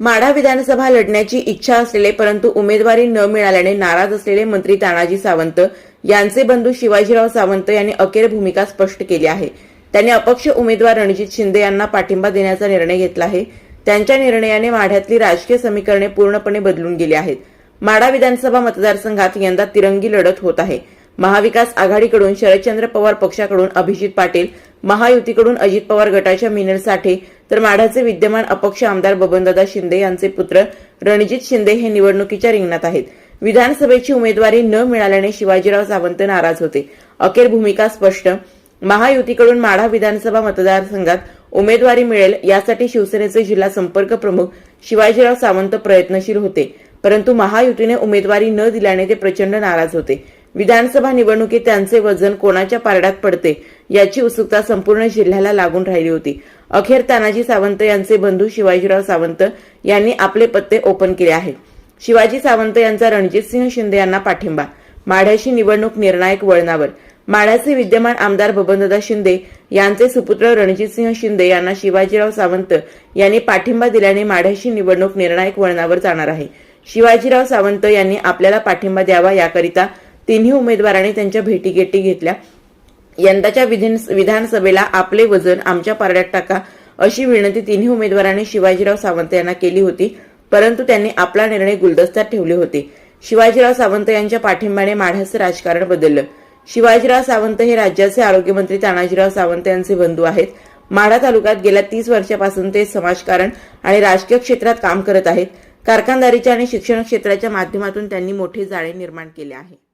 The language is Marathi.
माढा विधानसभा लढण्याची इच्छा असलेले परंतु उमेदवारी न मिळाल्याने नाराज असलेले मंत्री तानाजी सावंत यांचे बंधू शिवाजीराव सावंत यांनी अखेर भूमिका स्पष्ट केली आहे. त्यांनी अपक्ष उमेदवार रणजित शिंदे यांना पाठिंबा देण्याचा निर्णय घेतला आहे. त्यांच्या निर्णयाने माढ्यातली राजकीय समीकरणे पूर्णपणे बदलून गेली आहेत. माढा विधानसभा मतदारसंघात यंदा तिरंगी लढत होत आहे. महाविकास आघाडीकडून शरदचंद्र पवार पक्षाकडून अभिजित पाटील महायुतीकडून अजित पवार गटाच्या मिनल साठे तर माढ्याचे विद्यमान अपक्ष आमदार बबनदादा शिंदे यांचे पुत्र रणजित शिंदे हे निवडणुकीच्या रिंगणात आहेत. विधानसभेची उमेदवारी न मिळाल्याने शिवाजीराव सावंत नाराज होते. अखेर भूमिका स्पष्ट. महायुतीकडून माढा विधानसभा मतदारसंघात उमेदवारी मिळेल यासाठी शिवसेनेचे जिल्हा संपर्क प्रमुख शिवाजीराव सावंत प्रयत्नशील होते. परंतु महायुतीने उमेदवारी न दिल्याने ते प्रचंड नाराज होते. विधानसभा निवडणुकीत त्यांचे वजन कोणाच्या पारड्यात पडते याची उत्सुकता संपूर्ण जिल्ह्याला लागून राहिली होती. अखेर तानाजी सावंत यांचे बंधू शिवाजीराव सावंत यांनी आपले पत्ते ओपन केले आहे. शिवाजी सावंत यांचा रणजितसिंह शिंदे यांना पाठिंबा. माढ्याशी निवडणूक निर्णायक वळणावर. माढ्याचे विद्यमान आमदार बबनदादा शिंदे यांचे सुपुत्र रणजितसिंह शिंदे यांना शिवाजीराव सावंत यांनी पाठिंबा दिल्याने माढ्याशी निवडणूक निर्णायक वळणावर जाणार आहे. शिवाजीराव सावंत यांनी आपल्याला पाठिंबा द्यावा याकरिता तिन्ही उमेदवारांनी त्यांच्या भेटीगेटी घेतल्या. यंदाच्या विधान विधानसभेला आपले वजन आमच्या पारड्यात टाका अशी विनंती तिन्ही उमेदवारांनी शिवाजीराव सावंत यांना केली होती. परंतु त्यांनी आपला निर्णय गुलदस्त्यात ठेवले होते. शिवाजीराव सावंत यांच्या पाठिंब्याने माढ्याचं राजकारण बदललं. शिवाजीराव सावंत हे राज्याचे आरोग्यमंत्री तानाजीराव सावंत यांचे बंधू आहेत. माढा तालुक्यात गेल्या तीस वर्षापासून ते समाजकारण आणि राजकीय क्षेत्रात काम करत आहेत. कारखानदारीच्या आणि शिक्षण क्षेत्राच्या माध्यमातून त्यांनी मोठे जाळे निर्माण केले आहे.